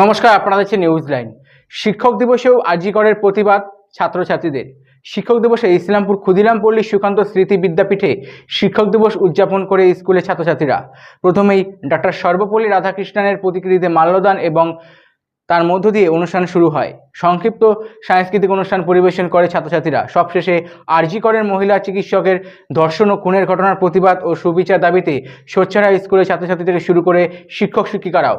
নমস্কার, আপনারা দেখছেন নিউজ লাইন শিক্ষক দিবসেও আজিকরের প্রতিবাদ ছাত্রছাত্রীদের। শিক্ষক দিবসে ইসলামপুর ক্ষুদিরাম পল্লী সুকান্ত স্মৃতি বিদ্যাপীঠে শিক্ষক দিবস উদযাপন করে স্কুলের ছাত্রছাত্রীরা। প্রথমেই ডক্টর সর্বপল্লী রাধাকৃষ্ণনের প্রতিকৃতিতে মাল্যদান এবং তার মধ্য দিয়ে অনুষ্ঠান শুরু হয়। সংক্ষিপ্ত সাংস্কৃতিক অনুষ্ঠান পরিবেশন করে ছাত্রছাত্রীরা। সবশেষে আরজি করের মহিলা চিকিৎসকের ধর্ষণ ও খুনের ঘটনার প্রতিবাদ ও সুবিচার দাবিতে সোচ্চারা স্কুলের ছাত্রছাত্রী থেকে শুরু করে শিক্ষক শিক্ষিকারাও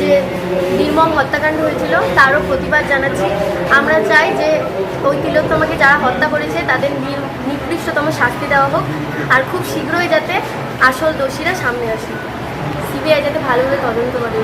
যে নির্মম হত্যাকাণ্ড হয়েছিল, তারও প্রতিবাদ জানাচ্ছি। আমরা চাই যে ওই তিলোত্তমাকে যারা হত্যা করেছে, তাদের নিকৃষ্টতম শাস্তি দেওয়া হোক। আর খুব শীঘ্রই যাতে আসল দোষীরা সামনে আসে। সিবিআই যাতে ভালোভাবে তদন্ত করে।